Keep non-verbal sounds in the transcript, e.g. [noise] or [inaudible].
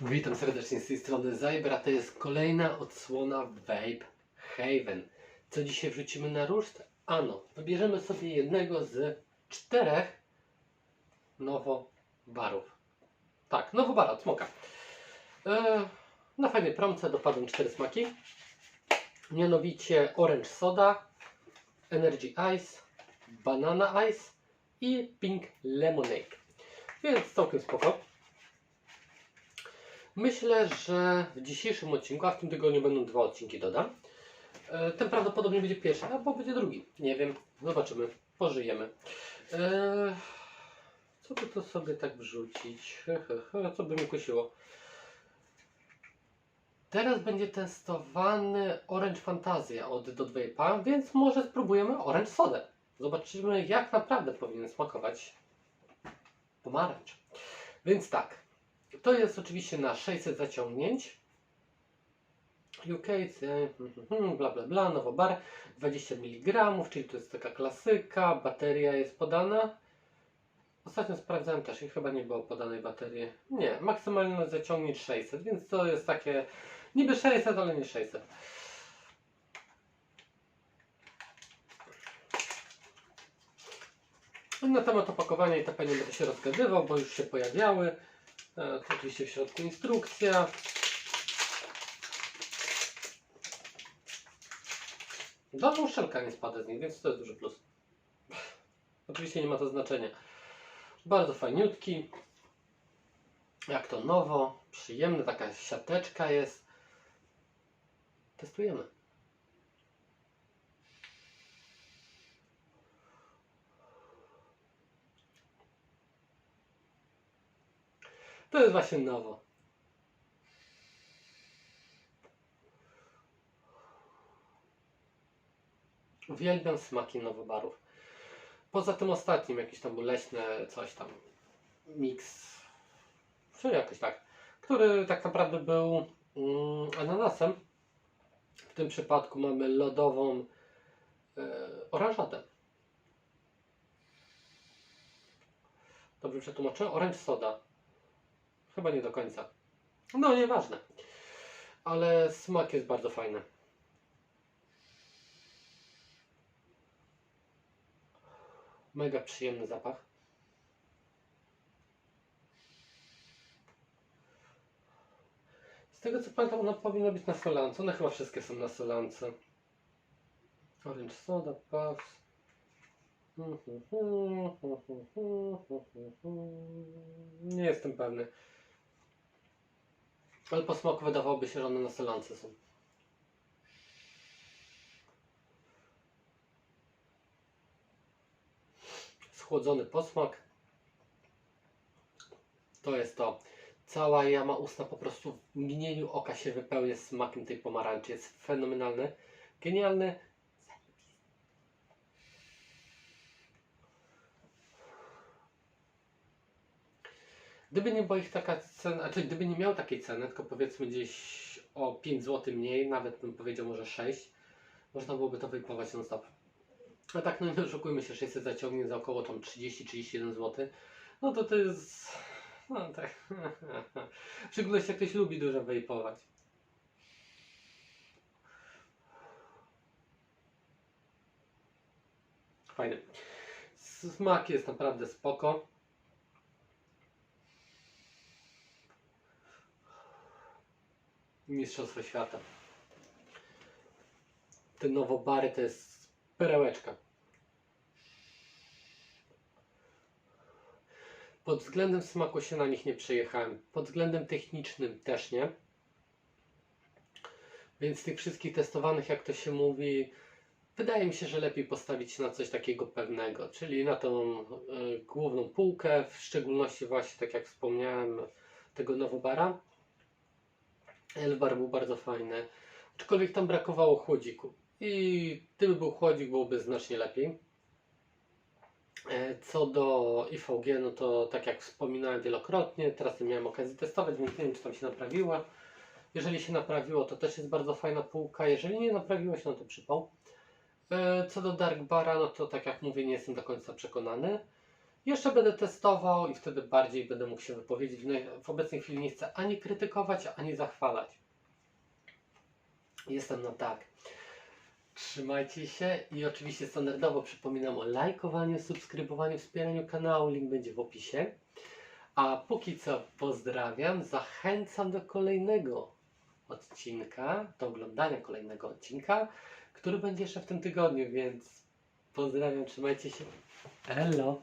Witam serdecznie z tej strony Zajber, a to jest kolejna odsłona Vape Haven. Co dzisiaj wrzucimy na ruszt? Ano, wybierzemy sobie jednego z czterech nowobarów. Tak, nowobara od smoka. E, na fajnej promce dopadną cztery smaki. Mianowicie Orange Soda, Energy Ice, Banana Ice i Pink Lemonade. Więc całkiem spoko. Myślę, że w dzisiejszym odcinku, a w tym tygodniu będą dwa odcinki dodam. E, Ten prawdopodobnie będzie pierwszy, albo będzie drugi. Nie wiem, zobaczymy, pożyjemy. E, Co by to sobie tak wrzucić? Co by mi kusiło? Teraz będzie testowany Orange Fantasia od Dot Vape'a, więc może spróbujemy Orange Sodę. Zobaczymy, jak naprawdę powinien smakować pomarańcz. Więc tak, to jest oczywiście na 600 zaciągnięć. UK, c- mhm, bla bla bla, nowobar, 20 mg, czyli to jest taka klasyka, bateria jest podana. Ostatnio sprawdzałem też i chyba nie było podanej baterii. Nie, maksymalne zaciągnięć 600, więc to jest takie niby 600, ale nie 600. Na temat opakowania i TP nie będę się rozgadywał, bo już się pojawiały. E, oczywiście w środku instrukcja. Dobrze uszczelka nie spada z nich, więc to jest duży plus. Oczywiście nie ma to znaczenia. Bardzo fajniutki. Jak to nowo, przyjemny, taka siateczka jest. Testujemy. To jest właśnie nowo. Uwielbiam smaki nowobarów. Poza tym ostatnim, jakiś tam leśne, coś tam, mix, czy jakoś tak, który tak naprawdę był mm, ananasem. W tym przypadku mamy lodową e, oranżatę. Dobrze przetłumaczyłem? Orange soda. Chyba nie do końca. No, nieważne. Ale smak jest bardzo fajny. Mega przyjemny zapach. Z tego co pamiętam, ona powinna być na solance. One chyba wszystkie są na solance. Orange soda, puffs. Nie jestem pewny. Ale po smaku wydawałoby się, że one na solance są. Schłodzony posmak. To jest to. Cała jama ustna po prostu w mgnieniu oka się wypełnia smakiem tej pomarańczy. Jest fenomenalny, genialny. Gdyby nie była ich taka cena, znaczy gdyby nie miał takiej ceny, tylko powiedzmy gdzieś o 5 zł mniej, nawet bym powiedział może 6, można byłoby to wykupować non stop. A tak, no nie oszukujmy się, 600 zaciągnie za około tam 30-31 zł. No to to jest... No tak. [laughs] W jak ktoś lubi dużo wejpować. Fajny. Smak jest naprawdę spoko. Mistrzostwo świata. Te nowobary to jest perełeczka. Pod względem smaku się na nich nie przejechałem. Pod względem technicznym też nie. Więc tych wszystkich testowanych, jak to się mówi, wydaje mi się, że lepiej postawić na coś takiego pewnego, czyli na tą y, główną półkę, w szczególności właśnie, tak jak wspomniałem, tego nowobara. Elbar był bardzo fajny, aczkolwiek tam brakowało chłodziku. I gdyby był chłodzik, byłoby znacznie lepiej. E, Co do IVG, no to tak jak wspominałem wielokrotnie, teraz nie miałem okazji testować, więc nie wiem, czy tam się naprawiło. Jeżeli się naprawiło, to też jest bardzo fajna półka. Jeżeli nie naprawiło się, no to przypał. E, Co do Dark Bara, no to tak jak mówię, nie jestem do końca przekonany. Jeszcze będę testował i wtedy bardziej będę mógł się wypowiedzieć. No, W obecnej chwili nie chcę ani krytykować, ani zachwalać. Jestem na tak. Trzymajcie się i oczywiście standardowo przypominam o lajkowaniu, subskrybowaniu, wspieraniu kanału. Link będzie w opisie. A póki co pozdrawiam, zachęcam do kolejnego odcinka, do oglądania kolejnego odcinka, który będzie jeszcze w tym tygodniu, więc pozdrawiam, trzymajcie się. Elo!